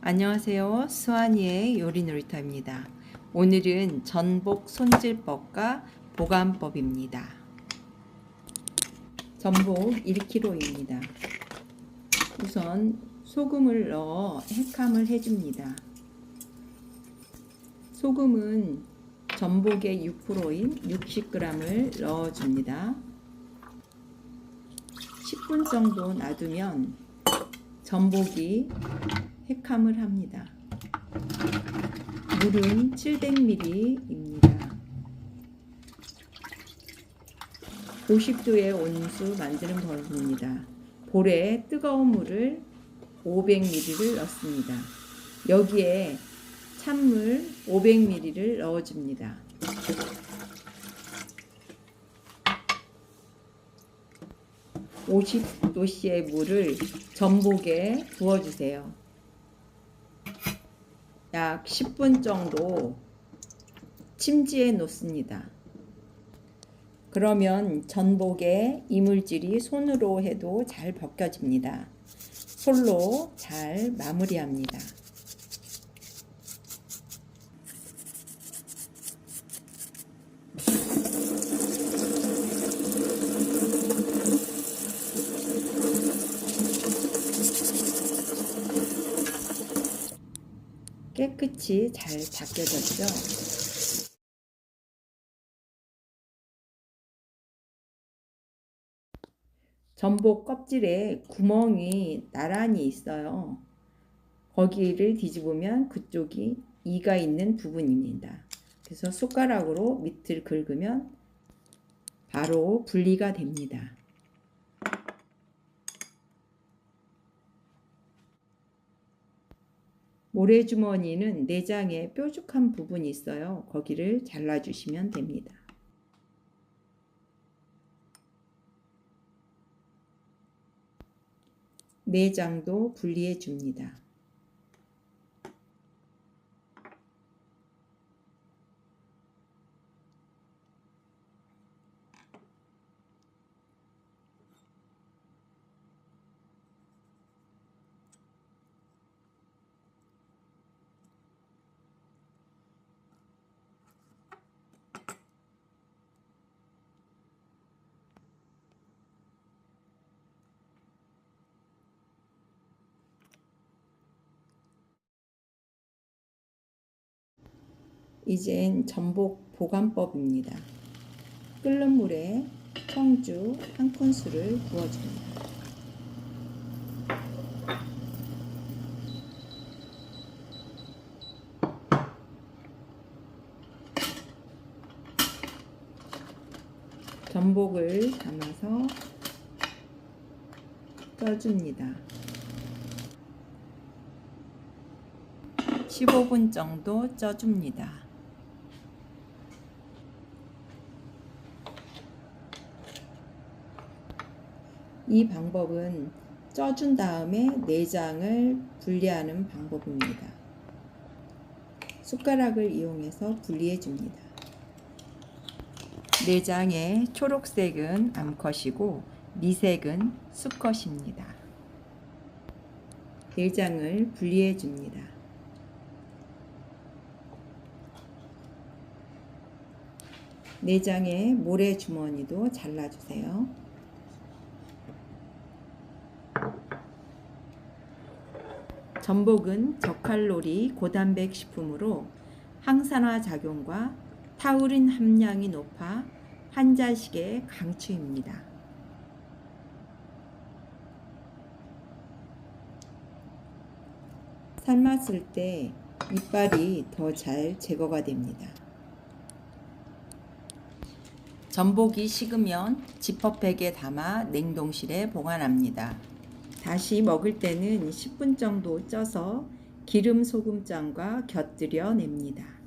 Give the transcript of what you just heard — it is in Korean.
안녕하세요. 수환이의 요리 놀이터입니다. 오늘은 전복 손질법과 보관법입니다. 전복 1kg입니다. 우선 소금을 넣어 핵함을 해줍니다. 소금은 전복의 6%인 60g을 넣어줍니다. 10분 정도 놔두면 전복이 핵함을 합니다. 물은 700ml입니다. 50도의 온수 만드는 법입니다. 볼에 뜨거운 물을 500ml를 넣습니다. 여기에 찬물 500ml를 넣어줍니다. (50도씨의) 물을 전복에 부어주세요. 약 10분 정도 침지해 놓습니다. 그러면 전복의 이물질이 손으로 해도 잘 벗겨집니다. 솔로 잘 마무리합니다. 깨끗이 잘 벗겨졌죠? 전복 껍질에 구멍이 나란히 있어요. 거기를 뒤집으면 그쪽이 이가 있는 부분입니다. 그래서 숟가락으로 밑을 긁으면 바로 분리가 됩니다. 모래주머니는 내장에 뾰족한 부분이 있어요. 거기를 잘라주시면 됩니다. 내장도 분리해 줍니다. 이젠 전복 보관법입니다. 끓는 물에 청주 한 큰술을 부어줍니다. 전복을 담아서 쪄줍니다. 15분 정도 쪄줍니다. 이 방법은 쪄준 다음에 내장을 분리하는 방법입니다. 숟가락을 이용해서 분리해 줍니다. 내장의 초록색은 암컷이고 미색은 수컷입니다. 내장을 분리해 줍니다. 내장의 모래 주머니도 잘라주세요. 전복은 저칼로리 고단백 식품으로 항산화 작용과 타우린 함량이 높아 환자식의 강추입니다. 삶았을 때 이빨이 더 잘 제거가 됩니다. 전복이 식으면 지퍼백에 담아 냉동실에 보관합니다. 다시 먹을 때는 10분 정도 쪄서 기름 소금장과 곁들여 냅니다.